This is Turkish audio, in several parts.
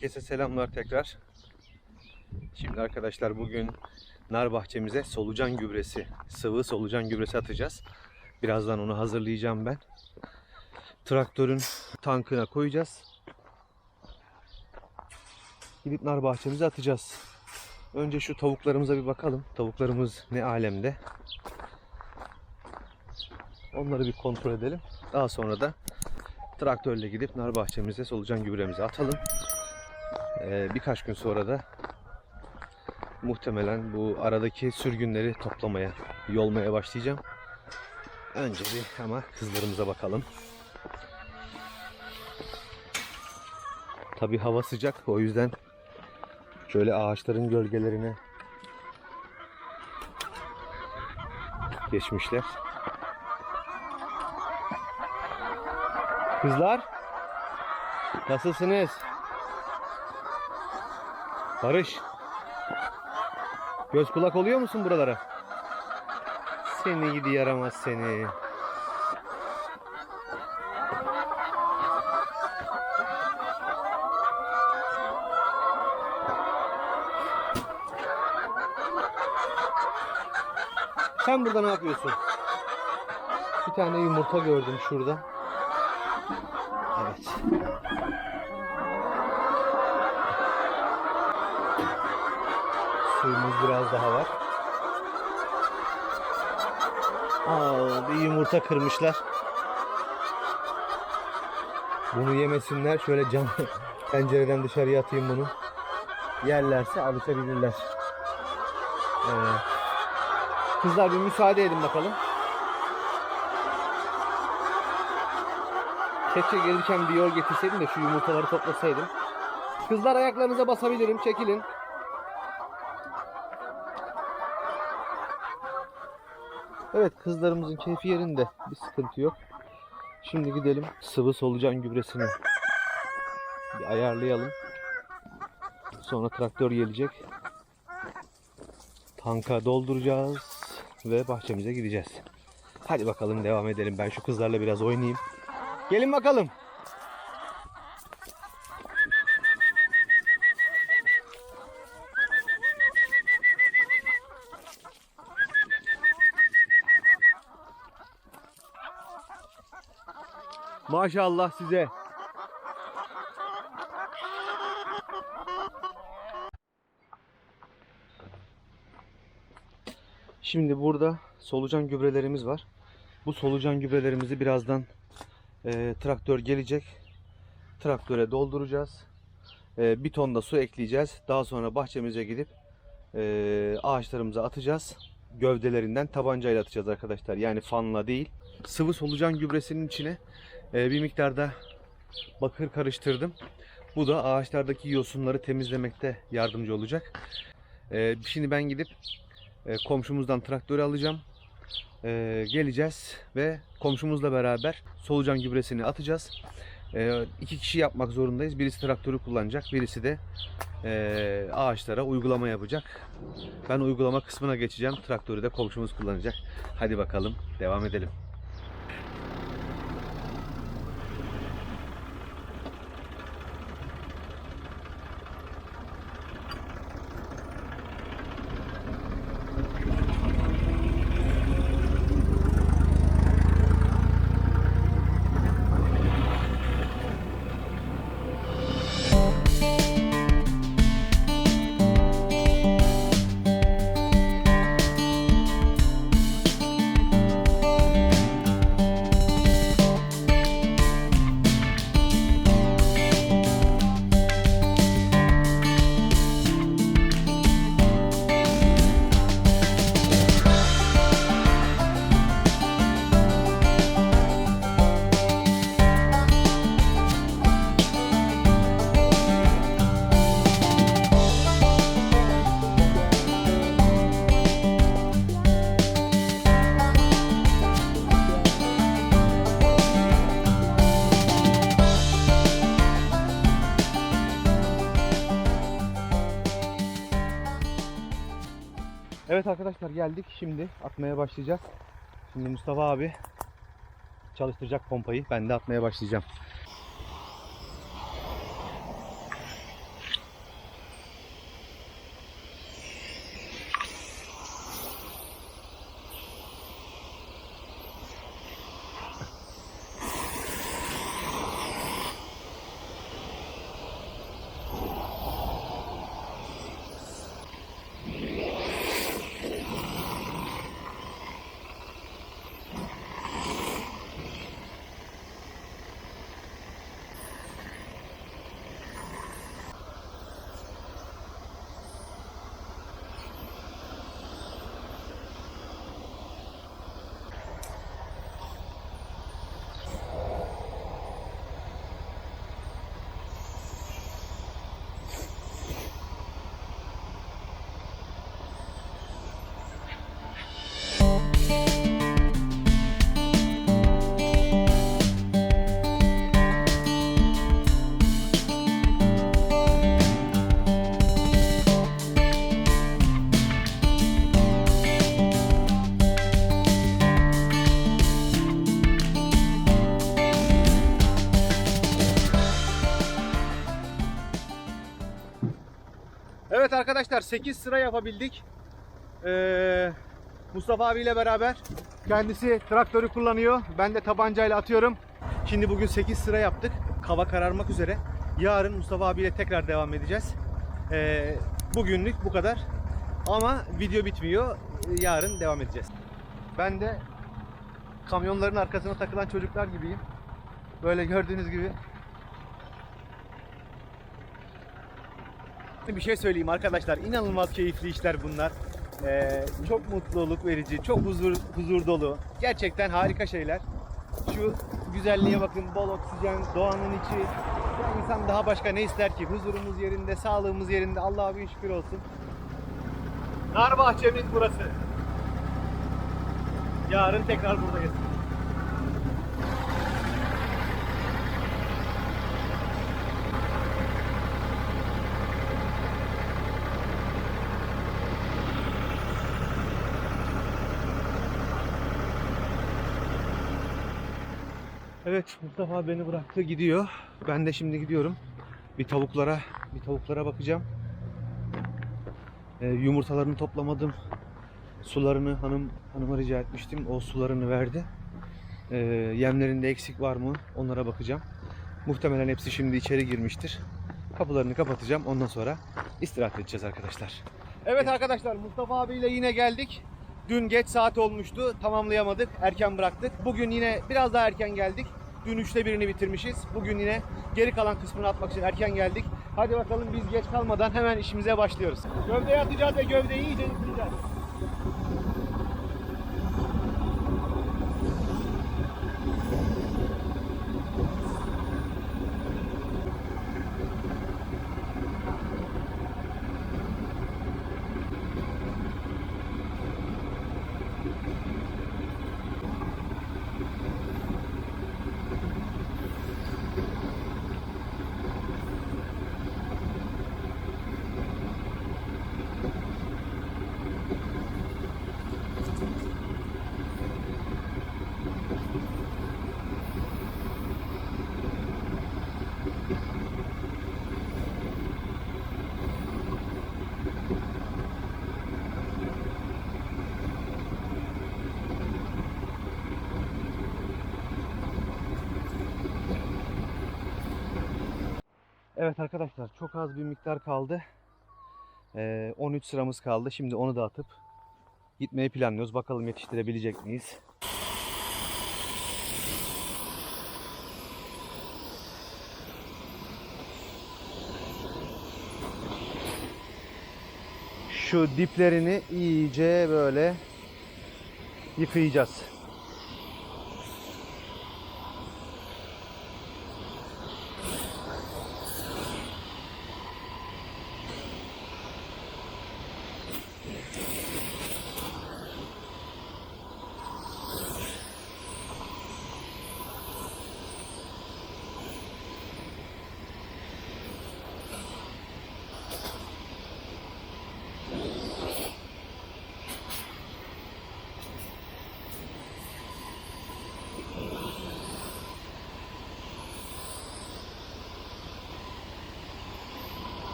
Herkese selamlar tekrar. Şimdi arkadaşlar bugün nar bahçemize solucan gübresi, sıvı solucan gübresi atacağız. Birazdan onu hazırlayacağım ben. Traktörün tankına koyacağız. Gidip nar bahçemize atacağız. Önce şu tavuklarımıza bir bakalım. Tavuklarımız ne alemde? Onları bir kontrol edelim. Daha sonra da traktörle gidip nar bahçemize solucan gübremizi atalım. Ee, birkaç gün sonra da muhtemelen bu aradaki sürgünleri toplamaya, yolmaya başlayacağım. Önce bir ama kızlarımıza bakalım. Tabi hava sıcak o yüzden şöyle ağaçların gölgelerine geçmişler. Kızlar nasılsınız? Barış. Göz kulak oluyor musun buralara? Seni gidi yaramaz seni. Sen burada ne yapıyorsun? Bir tane yumurta gördüm şurada. Evet. Suyumuz biraz daha var. Aa, bir yumurta kırmışlar. Bunu yemesinler. Şöyle cam pencereden dışarıya atayım bunu. Yerlerse alışabilirler. Evet. Kızlar bir müsaade edin bakalım. Keşke gelirken bir yol getirseydim de şu yumurtaları toplasaydım. Kızlar ayaklarınıza basabilirim. Çekilin. Evet kızlarımızın keyfi yerinde. Bir sıkıntı yok. Şimdi gidelim sıvı solucan gübresini bir ayarlayalım. Sonra traktör gelecek. Tanka dolduracağız ve bahçemize gideceğiz. Hadi bakalım devam edelim. Ben şu kızlarla biraz oynayayım. Gelin bakalım. Maşallah size. Şimdi burada solucan gübrelerimiz var. Bu solucan gübrelerimizi birazdan e, traktör gelecek. Traktöre dolduracağız. E, bir ton da su ekleyeceğiz. Daha sonra bahçemize gidip e, ağaçlarımıza atacağız. Gövdelerinden tabancayla atacağız arkadaşlar. Yani fanla değil. Sıvı solucan gübresinin içine bir miktarda bakır karıştırdım. Bu da ağaçlardaki yosunları temizlemekte yardımcı olacak. E, şimdi ben gidip e, komşumuzdan traktörü alacağım. E, geleceğiz ve komşumuzla beraber solucan gübresini atacağız. İki kişi yapmak zorundayız. Birisi traktörü kullanacak, birisi de e, ağaçlara uygulama yapacak. Ben uygulama kısmına geçeceğim. Traktörü de komşumuz kullanacak. Hadi bakalım devam edelim. Evet arkadaşlar geldik. Şimdi atmaya başlayacağız. Şimdi Mustafa abi çalıştıracak pompayı. Ben de atmaya başlayacağım. Arkadaşlar 8 sıra yapabildik. Ee, Mustafa abiyle beraber. Kendisi traktörü kullanıyor. Ben de tabancayla atıyorum. Şimdi bugün 8 sıra yaptık. Hava kararmak üzere. Yarın Mustafa abiyle tekrar devam edeceğiz. Ee, bugünlük bu kadar. Ama video bitmiyor. Yarın devam edeceğiz. Ben de kamyonların arkasına takılan çocuklar gibiyim. Böyle gördüğünüz gibi. Bir şey söyleyeyim arkadaşlar. inanılmaz keyifli işler bunlar. Ee, çok mutluluk verici, çok huzur huzur dolu. Gerçekten harika şeyler. Şu güzelliğe bakın, bol oksijen, doğanın içi. Ya insan daha başka ne ister ki? Huzurumuz yerinde, sağlığımız yerinde. Allah'a bin şükür olsun. Nar bahçemiz burası. Yarın tekrar buradayız. Evet Mustafa beni bıraktı gidiyor. Ben de şimdi gidiyorum. Bir tavuklara bir tavuklara bakacağım. Ee, yumurtalarını toplamadım. Sularını hanım hanıma rica etmiştim. O sularını verdi. Ee, yemlerinde eksik var mı? Onlara bakacağım. Muhtemelen hepsi şimdi içeri girmiştir. Kapılarını kapatacağım. Ondan sonra istirahat edeceğiz arkadaşlar. Evet arkadaşlar Mustafa abiyle yine geldik. Dün geç saat olmuştu. Tamamlayamadık. Erken bıraktık. Bugün yine biraz daha erken geldik. Dün üçte birini bitirmişiz. Bugün yine geri kalan kısmını atmak için erken geldik. Hadi bakalım biz geç kalmadan hemen işimize başlıyoruz. Gövdeyi atacağız ve gövdeyi iyice yıkayacağız. Evet arkadaşlar çok az bir miktar kaldı. Ee, 13 sıramız kaldı. Şimdi onu da atıp gitmeyi planlıyoruz. Bakalım yetiştirebilecek miyiz? Şu diplerini iyice böyle yıkayacağız.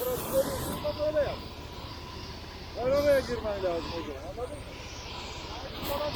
Burası böyle böyle yap. Her oraya girmen lazım o zaman anladın mı? Yani,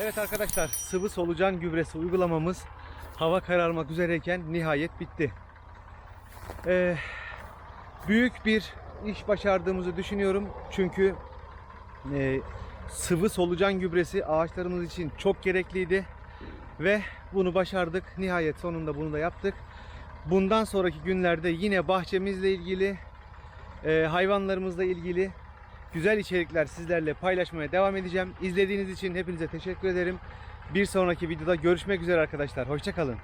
Evet arkadaşlar sıvı solucan gübresi uygulamamız hava kararmak üzereyken nihayet bitti. Ee, büyük bir iş başardığımızı düşünüyorum. Çünkü e, sıvı solucan gübresi ağaçlarımız için çok gerekliydi. Ve bunu başardık. Nihayet sonunda bunu da yaptık. Bundan sonraki günlerde yine bahçemizle ilgili, e, hayvanlarımızla ilgili güzel içerikler sizlerle paylaşmaya devam edeceğim. İzlediğiniz için hepinize teşekkür ederim. Bir sonraki videoda görüşmek üzere arkadaşlar. Hoşçakalın.